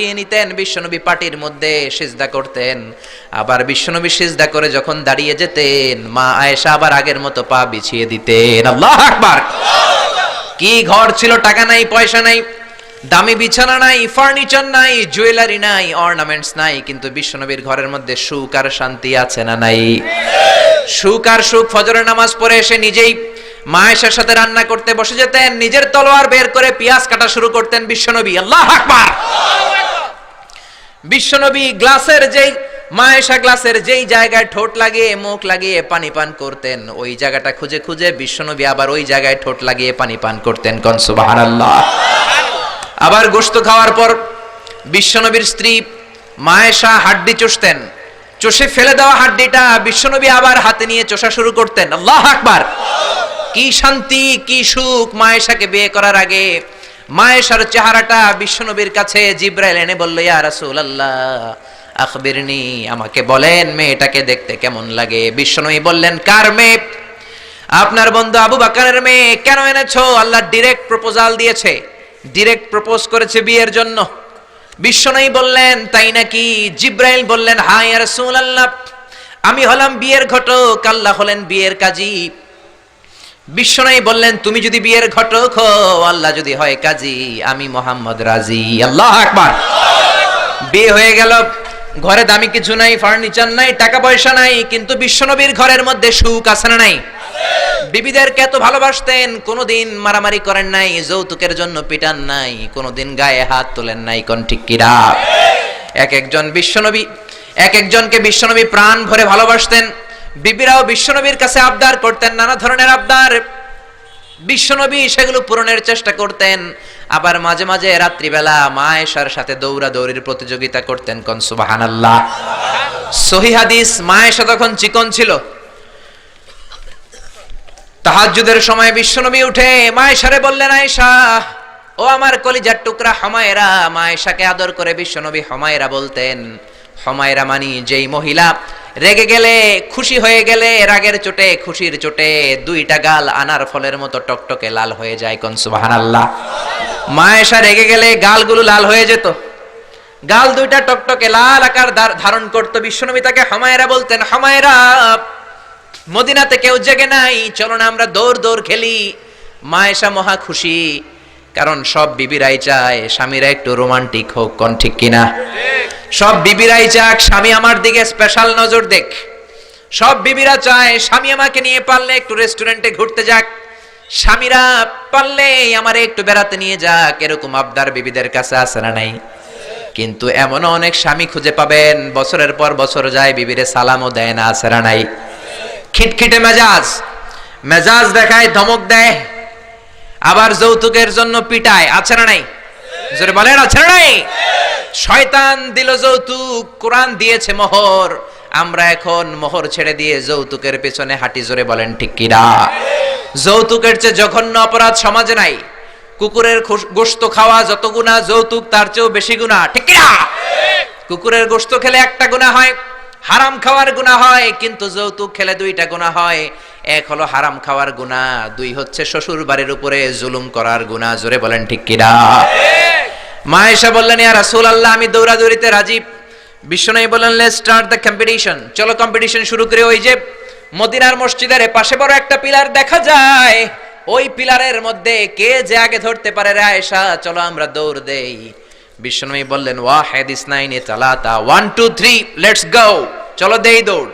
নিতেন বিশ্বনবী পাটির মধ্যে সিজদা করতেন। আবার বিশ্বনবী সিজদা করে যখন দাঁড়িয়ে যেতেন, মা আয়েশা আবার আগের মতো পা বিছিয়ে দিতেন। আল্লাহ আকবার! কি ঘর ছিল, টাকা নাই, পয়সা নাই, দামি বিছানা নাই ফার্নিচার নাই জুয়েলারি নাই অর্নামেন্টস নাই, কিন্তু বিশ্বনবীর ঘরের মধ্যে সুখ আর শান্তি আছে না নাই? সুখ আর সুখ, ফজরের নামাজ পড়ে এসে নিজেই মায়েশার সাথে রান্না করতে বসে যেতেন, নিজের তলোয়ার বের করে পেঁয়াজ কাটা শুরু করতেন বিশ্বনবী। আল্লাহ আকবার! বিশ্বনবী গ্লাসের যেই, মায়েশা গ্লাসের যেই জায়গায় ঠোঁট লাগিয়ে, মুখ লাগিয়ে পানি পান করতেন, ওই জায়গাটা খুঁজে খুঁজে বিশ্বনবী আবার ওই জায়গায় ঠোঁট লাগিয়ে পানি পান করতেন, কন সুবহানাল্লাহ। আবার গোশত খাওয়ার পর বিশ্বনবীর স্ত্রী মায়েশা হাড্ডি চষতেন, চষে ফেলে দেওয়া হাড্ডিটা বিশ্বনবী আবার হাতে নিয়ে চষা শুরু করতেন, আল্লাহ আকবার। কি শান্তি, কি সুখ মায়েশাকে বিয়ে করার আগে মায়েশার চেহারাটা বিশ্বনবীর কাছে জিব্রাইল এনে বলল, ইয়া রাসূলুল্লাহ, আখবিরনি, আমাকে বলেন মেয়েটাকে দেখতে কেমন লাগে? বিশ্বনবী বললেন, কার মেয়ে? আপনার বন্ধু আবু বাকারের মেয়ে। কেন এনেছো? আল্লাহ ডিরেক্ট প্রপোজাল দিয়েছে ডিরেক্ট প্রপোজ করেছে বিয়ের জন্য। বিশ্বনবী বললেন, তাই নাকি? জিব্রাইল বললেন হাই রাসূলুল্লাহ, আমি হলাম বিয়ের ঘটক, আল্লাহ হলেন বিয়ের কাজী। বিশ্বনবী বললেন, তুমি যদি বিয়ের ঘটক হও, আল্লাহ যদি হয় কাজী, আমি মোহাম্মদ রাজি। আল্লাহ আকবার। বিয়ে হয়ে গেল, ঘরে দামি কিছু নাই, ফার্নিচার নাই, টাকা পয়সা নাই, কিন্তু বিশ্বনবীর ঘরের মধ্যে সুখ আছে না নাই? বিবিদেরকে এত ভালোবাসতেন, কোনোদিন মারামারি করেন নাই, যৌতুকের জন্য পিটান নাই, কোনোদিন গায়ে হাত তোলেন নাই, কোন ঠিক কিরা? এক একজন বিশ্বনবী, এক একজনকে বিশ্বনবী প্রাণ ভরে ভালোবাসতেন বিবিরাও বিশ্বনবীর কাছে আবদার করতেন, নানা ধরনের আবদার। বিশ্বনবী সেগুলো পূরণের চেষ্টা করতেন। আবার মাঝে মাঝে রাত্রিবেলা মায়েশার সাথে দৌড়া দৌড়ির প্রতিযোগিতা করতেন কন, সুবাহানাল্লাহ। সহি হাদিস মায়েশা তখন চিকন ছিল। তাহাজ্জুদের সময় বিশ্বনবী উঠে মায়েশারে বললেন, আয়েশা, ও আমার কলিজার টুকরা হমায়রা। মায়েশাকে আদর করে বিশ্বনবী হমায়রা বলতেন, হমায়রা মানি যেই মহিলা রেগে গেলে খুশি হয়ে গেলে রাগের চোটে, খুশির চোটে দুইটা গাল আনার ফলের মতো টকটকে লাল হয়ে যায় কোন সুবাহান আল্লাহ মায়েশা রেগে গেলে গালগুলো লাল হয়ে যেত। গাল দুইটা টকটকে লাল আকার ধারণ করতো বিশ্বনবী তাকে হমায়রা বলতেন, হামায়রা, মদিনাতে কেউ জেগে নাই, চলো না আমরা দৌড় দৌড় খেলি। মায়েশা মহা খুশি। কারণ সব বিবিরাই চায়, স্বামীরা একটু রোমান্টিক হোক, কোন ঠিক কিনা? সব বিবিরাই চাক, স্বামী আমার দিকে স্পেশাল নজর দেখ। সব বিবিরা চায়, স্বামী আমাকে নিয়ে পারলে একটু রেস্টুরেন্টে ঘুরতে যাক। স্বামীরা পারলে আমার একটু বেড়াতে নিয়ে যাক, এরকম আবদার বিবিদের কাছে আছে না নাই? কিন্তু এমনও অনেক স্বামী খুঁজে পাবেন, বছরের পর বছর যায় বিবিরে সালামও দেয় না, আছে না নাই? খিটখিটে মেজাজ মেজাজ দেখায়, ধমক দেয়। আবার যৌতুকের জন্য পিটায়, আছে না নাই? জোরে বলেন, আছে না নাই? শয়তান দিল যৌতুক, কোরআন দিয়েছে মোহর। আমরা এখন মোহর ছেড়ে দিয়ে যৌতুকের পেছনে হাঁটি, জোরে বলেন, ঠিক কিনা যৌতুকের চেয়ে জঘন্য অপরাধ সমাজে নাই। কুকুরের গোস্ত খাওয়া যত গুণা, যৌতুক তার চেয়েও বেশি গুণা, ঠিক কিনা কুকুরের গোশত খেলে একটা গুণা হয়, হারাম খাওয়ার গুণা হয়, কিন্তু যৌতুক খেলে দুইটা গুণা হয়। এক হলো হারাম খাওয়ার গুণা দুই হচ্ছে শ্বশুর বাড়ির উপরে জুলুম করার গুণা জোরে বলেন ঠিক কিনা? মা এসে বললেন, ইয়া রাসূল আল্লাহ আমি দৌড়াদৌড়িতে রাজি। বিশ্বনবী বললেন লেটস স্টার্ট দ্য কম্পিটিশন চলো কম্পিটিশন শুরু করে ওই যে মদিনার মসজিদের পাশে বড় একটা পিলার দেখা যায়। ওই পিলারের মধ্যে কে যে আগে ধরতে পারে রে আয়েশা? চলো আমরা দৌড় দেই। বিশ্বনবী বললেন, ওয়াহেদ ইসনাইনে তালাতা one two three let's go চলো দেই দৌড়।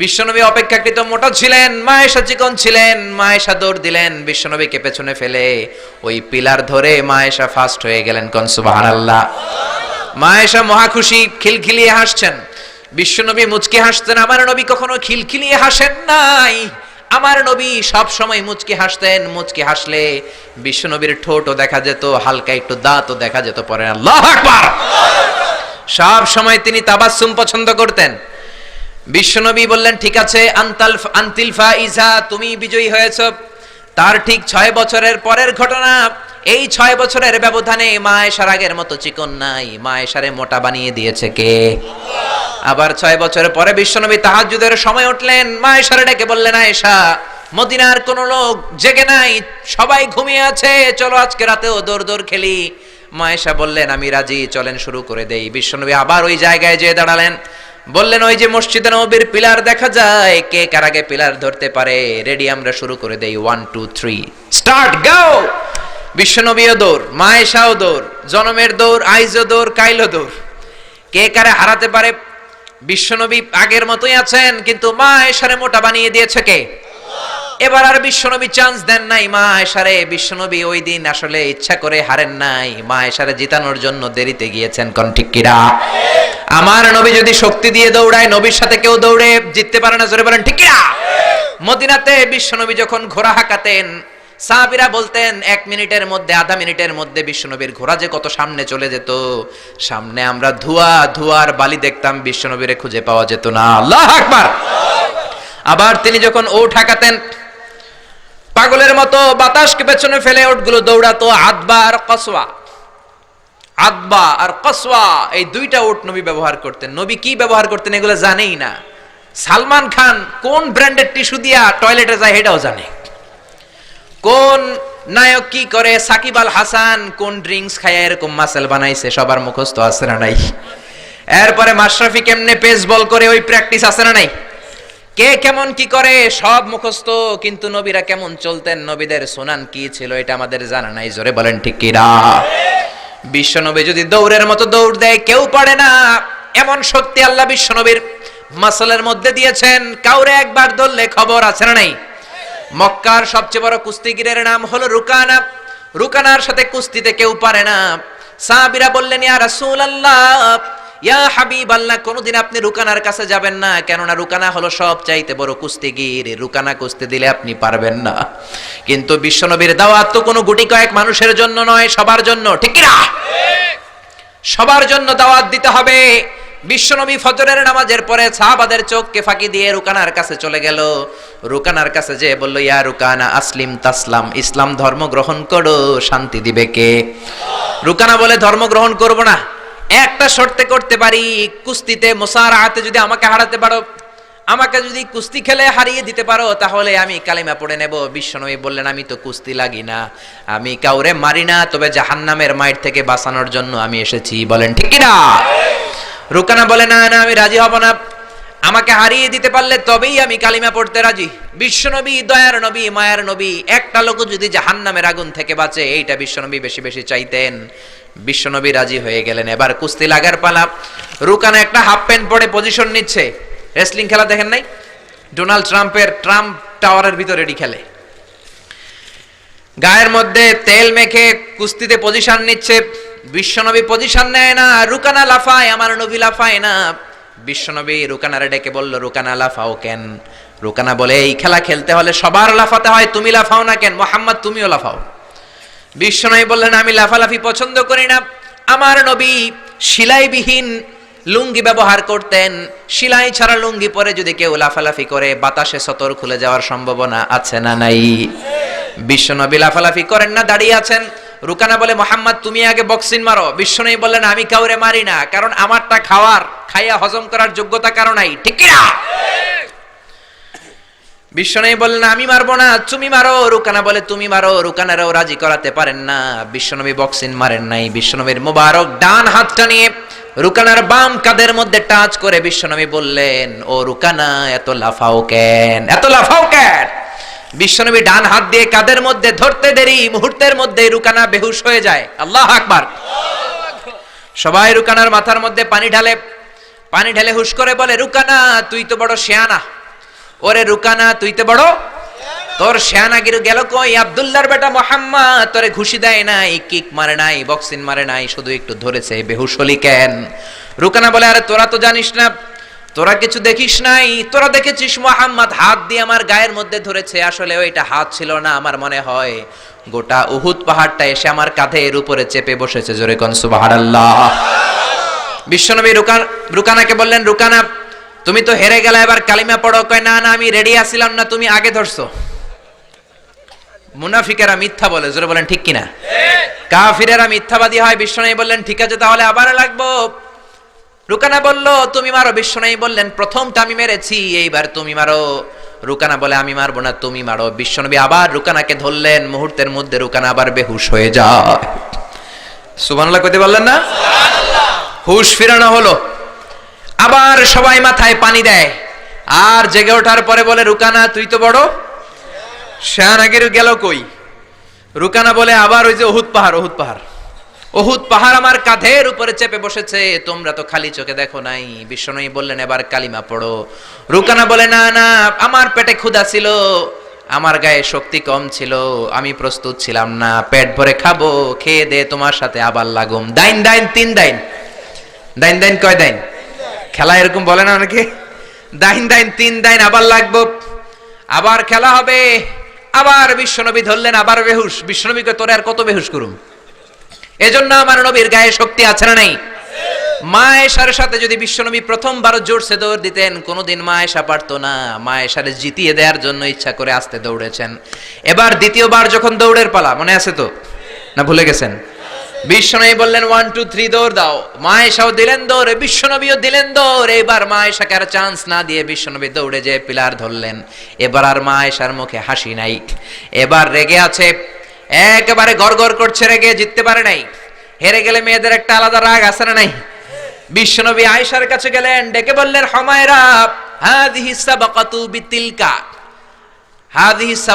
বিশ্বনবী অপেক্ষাকৃত মোটা ছিলেন, মায়েশা চিকন ছিলেন, মায়েশা দৌড় দিলেন, বিশ্বনবীকে পেছনে ফেলে ওই পিলার ধরে মায়েশা ফাস্ট হয়ে গেলেন কন, সুবহানাল্লাহ। মায়েশা মহা খুশি, খিলখিলিয়ে হাসছেন। বিশ্বনবী মুচকি হাসতেন, আমার নবী কখনো খিলখিলিয়ে হাসেন নাই। আমার নবী সব সময় মুচকি হাসতেন, মুচকি হাসলে বিশ্বনবীর ঠোঁটও দেখা যেত, হালকা একটু দাঁতও দেখা যেত পরে। আল্লাহ সব সময় তিনি তাবাসসুম পছন্দ করতেন। বিশ্বনবী বললেন, ঠিক আছে, আন্তাল আন্তিল ফাইজা, তুমি বিজয়ী হয়েছ। তার ঠিক ছয় বছরের পরের ঘটনা, এই ছয় বছরের ব্যবধানে মা এসার আগের মতো চিকন নাই। মা এসারে মোটা বানিয়ে দিয়েছে কে? আবার ছয় বছরের পরে বিশ্বনবী তাহাজ্জুদের সময় উঠলেন। মা এসারে ডেকে বললেন, আয়েশা, মদিনার কোন লোক জেগে নাই, সবাই ঘুমিয়ে আছে, চলো আজকে রাতেও দৌড় দৌড় খেলি। মায়েশা বললেন, আমি রাজি, চলেন, শুরু করে দেই। বিশ্বনবী আবার ওই জায়গায় যেয়ে দাঁড়ালেন। বললেন, ওই যে মসজিদে নবীর পিলার দেখা যায়, কে কার আগে পিলার ধরতে পারে? রেডি আমরা শুরু করে দেই। ওয়ান টু থ্রি স্টার্ট গাও বিশ্বনবীও দৌড়, মায়েশাও দৌড়, জনমের দৌড় আইজো দৌড় কাইলো দৌড়। কে কারে হারাতে পারে? বিশ্বনবী আগের মতোই আছেন, কিন্তু মা এসারে মোটা বানিয়ে দিয়েছে কে? এবার আর বিশ্বনবী চান্স দেন নাই। মা এসারে বিশ্বনবী ওই দিন আসলে ইচ্ছা করে হারেন নাই। মা এসারে জিতানোর জন্য দেরিতে গিয়েছেন, কোন ঠিক কিরা আমার নবী যদি শক্তি দিয়ে দৌড়ায়, নবীর সাথে কেউ দৌড়ে জিততে পারে না, জোরে বলেন, ঠিক কিরা মদিনাতে বিশ্বনবী যখন ঘোড়া হাঁকাতেন, সাহাবিরা বলতেন, এক মিনিটের মধ্যে, আধা মিনিটের মধ্যে বিশ্বনবীর ঘোড়া যে কত সামনে চলে যেত, সামনে আমরা ধোয়া, ধোয়ার বালি দেখতাম, বিশ্বনবীরে খুঁজে পাওয়া যেত না। আল্লাহ আকবার! আবার তিনি যখন ও ঠাকাতেন পাগলের মতো বাতাসকে পেছনে ফেলে ওটগুলো দৌড়াতো আদবা আর কসওয়া। আদবা আর কসওয়া, এই দুইটা ওট নবী ব্যবহার করতেন। নবী কি ব্যবহার করতেন এগুলো জানেই না। সালমান খান কোন ব্র্যান্ডের টিস্যু দিয়া টয়লেটে যায় এটাও জানে। কোন নায়ক কি করে? সাকিব আল হাসান কোন ড্রিঙ্কস খায় এরকম মাসেল বানাইছে? সবার মুখস্থ আছে না নাই? এরপরে মাশরাফি কেমনে পেস বল করে ওই প্র্যাকটিস আছে না নাই? কে কেমন কি করে? সব মুখস্থ, কিন্তু নবীরা কেমন চলতেন? নবীদের সোনান কি ছিল এটা আমাদের জানা নাই, জোরে বলেন ঠিক কিরা বিশ্বনবী যদি দৌড়ের মতো দৌড় দেয়, কেউ পারে না। এমন শক্তি আল্লাহ বিশ্বনবীর মাসলের মধ্যে দিয়েছেন, কাউরে একবার ধরলে খবর আছে না নাই? মক্কার সবচেয়ে বড় কুস্তিগিরের নাম হলো রুকানা। রুকানার সাথে কুস্তিতে কেউ পারে না। সাহাবীরা বললেন, ইয়া রাসূলুল্লাহ ইয়া হাবিব আল্লাহ, কোনোদিন আপনি রুকানার কাছে যাবেন না, কেননা রুকানা হলো সব চাইতে বড় কুস্তিগির। রুকানা কুস্তি দিলে আপনি পারবেন না। কিন্তু বিশ্বনবীর দাওয়াত তো কোনো গুটি কয়েক মানুষের জন্য নয়, সবার জন্য। ঠিক না সবার জন্য দাওয়াত দিতে হবে। বিশ্বনবী ফজরের নামাজের পরে সাহাবাদের চোখকে ফাঁকি দিয়ে রুকানার কাছে চলে গেল। রুকানার কাছে যে বলল, ইয়া রুকানা, আসলিম তাসলাম, ইসলাম ধর্ম গ্রহণ করো, শান্তি দিবে কে? রুকানা বলে, ধর্ম গ্রহণ করব না। একটা শর্তে করতে পারি, কুস্তিতে মোসারাহাতে যদি আমাকে হারাতে পারো, আমাকে যদি কুস্তি খেলে হারিয়ে দিতে পারো, তাহলে আমি কালিমা পড়ে নেব। বিশ্বনবী বললেন, আমি তো কুস্তি লাগি না, আমি কাউরে মারি না, তবে জাহান্নামের মাইট থেকে বাঁচানোর জন্য আমি এসেছি। বলেন, ঠিক না রুকানা বলে, না না, আমি রাজি হব না। আমাকে হারিয়ে দিতে পারলে তবেই আমি কালিমা পড়তে রাজি। বিশ্বনবী, দয়ার নবী, মায়ার নবী, একটা লোক যদি জাহান্নামের আগুন থেকে বাঁচে, এইটা বিশ্বনবী বেশি বেশি চাইতেন। বিশ্বনবী রাজি হয়ে গেলেন। এবার কুস্তি লাগার পালা। রুকানা একটা হাফ প্যান্ট পরে পজিশন নিচ্ছে। রেসলিং খেলা দেখেন নাই? ডোনাল্ড ট্রাম্পের ট্রাম্প টাওয়ারের ভিতরে এটি খেলে। গায়ের মধ্যে তেল মেখে কুস্তিতে পজিশন নিচ্ছে। বিশ্বনবী পজিশন নেয় না। রুকানা লাফায়, আমার নবী লাফায় না। বিশ্বনবী রুকানারে ডেকে বলল, রুকানা, লাফাও কেন? রুকানা বলে, এই খেলা খেলতে হলে সবার লাফাতে হয়, তুমি লাফাও না কেন? মোহাম্মদ, তুমিও লাফাও। বিশ্বনবী বললেন, আমি লাফালাফি পছন্দ করি না। আমার নবী সিলাইবিহীন লুঙ্গি ব্যবহার করতেন। সিলাই ছাড়া লুঙ্গি পরে যদি কেউ লাফালাফি করে, বাতাসে সতর খুলে যাওয়ার সম্ভাবনা আছে না নাই? বিশ্বনবী লাফালাফি করেন না, দাঁড়িয়ে আছেন। রুকানা বলে, মোহাম্মদ, তুমি আগে বক্সিং মারো। বিশ্বনবী বললেন, আমি কাউরে মারি না, কারণ আমারটা খাওয়ার, খাইয়া হজম করার যোগ্যতা কারও নাই। ঠিক না বিশ্বনবী বললেন, আমি মারবো না, তুমি মারো। রুকানা বলে, তুমি মারো। রুকানারাও রাজি করাতে পারেন না। বিশ্বনবী বক্সিং মারেন নাই। বিশ্বনবীর মোবারক ডান হাতটা নিয়ে রুকানার বাম কাদের মধ্যে টাচ করে বিশ্বনবী বললেন, ও রুকানা, এত লাফাও কেন? এত লাফাও কেন? বিশ্বনবী ডান হাত দিয়ে কাদের মধ্যে ধরতে দেরি, মুহূর্তের মধ্যে রুকানা বেহুশ হয়ে যায়। আল্লাহ আকবার। সবাই রুকানার মাথার মধ্যে পানি ঢালে, পানি ঢেলে হুশ করে বলে, রুকানা, তুই তো বড় শেয়ানা। ওরে রুকানা, তুই তো বড়। তোর শেয়ানাগির গেল কই? আব্দুল্লাহর বেটা মোহাম্মদ, তোরে ঘুষি দেয় নাই, কিক মারে নাই, বক্সিং মারে নাই, শুধু একটু ধরেছে, বেহুশ হলি কেন? রুকানা বলে, আরে তোরা তো জানিস না, তোরা কিছু দেখিস নাই, তোরা দেখেছিস মোহাম্মদ হাত দিয়ে আমার গায়ের মধ্যে ধরেছে, আসলে ওইটা হাত ছিল না আমার মনে হয়। গোটা উহুদ পাহাড়টা এসে আমার কাঁধের উপরে চেপে বসেছে, জোরে কন আল্লাহ বিশ্বনবী রুকান রুকানাকে বললেন, রুকানা তুমি তো হেরে গেলে, এবার কালিমা পড়ো, কয়, না না, আমি রেডি আসিলাম না, তুমি আগে ধরছো। মুনাফিকেরা মিথ্যা বলে, জোরে বলেন, ঠিক কিনা? কাফিরেরা মিথ্যাবাদী হয়, বিশ্বনবী বললেন, ঠিক আছে, তাহলে আবার লাগবো। রুকানা বলল, তুমি মারো। বিশ্বনবী বললেন, প্রথমটা আমি মেরেছি, এইবার তুমি মারো। রুকানা বলে, আমি মারবো না, তুমি মারো। বিশ্বনবী আবার রুকানাকে ধরলেন, মুহূর্তের মধ্যে রুকানা আবার বেহুশ হয়ে যায়। সুবহানাল্লাহ, কইতে পারলেন না? হুশ ফিরানো হলো। আবার সবাই মাথায় পানি দেয়। আর জেগে ওঠার পরে বলে, রুকানা, তুই তো বড়। শাহনাগের গেল কই? রুকানা বলে, আবার ওই যে ওহুদ পাহাড় ওহুদ পাহাড়। ওহুদ পাহাড় আমার কাঁধের উপরে চেপে বসেছে। তোমরা তো খালি চোখে দেখো নাই। বিষ্ণনয়ী বললেন, এবার কালিমা পড়ো। রুকানা বলে, না না, আমার পেটে ক্ষুধা ছিল। আমার গায়ে শক্তি কম ছিল। আমি প্রস্তুত ছিলাম না। পেট ভরে খাব। খেয়ে দে, তোমার সাথে আবার লাগুম। দাইন দাইন, তিন দাইন। দাইন দাইন, কয় দাইন? খেলা এরকম বলে না অনেকে? দাইন দাইন, তিন দাইন, আবার লাগবো। আবার খেলা হবে। আবার বিশ্বনবী ধরলেন, আবার বেহুশ। বিশ্বনবীকে তোরে আর কত বেহুশ করুম? এজন্য আমার নবীর গায়ে শক্তি আছে না নাই? মা এশার সাথে যদি বিশ্বনবী প্রথমবার জোরসে দৌড় দিতেন, কোনোদিন মা এশা পারতো না। মা এশারে জিতিয়ে দেওয়ার জন্য ইচ্ছা করে আসতে দৌড়েছেন। এবার দ্বিতীয়বার যখন দৌড়ের পালা, মনে আছে তো? না ভুলে গেছেন? বিশ্বনবী বললেন ওয়ান টু থ্রি দৌড় দাও। মা এসাও দিলেন দৌড়ে বিশ্বনবীও দিলেন দৌড়। এবার মা এসাকে আর চান্স না দিয়ে বিশ্বনবী দৌড়ে যে পিলার ধরলেন। এবার আর মা এসার মুখে হাসি নাই। এবার রেগে আছে, একেবারে গড়গড় করছে, রেগে জিততে পারে নাই। হেরে গেলে মেয়েদের একটা আলাদা রাগ আছে না নাই? বিশ্বনবী আয়েশার কাছে গেলেন, ডেকে বললেন, হমায়রা, হাদিহি সাবাকাতু বিতিলকা। হাদিহি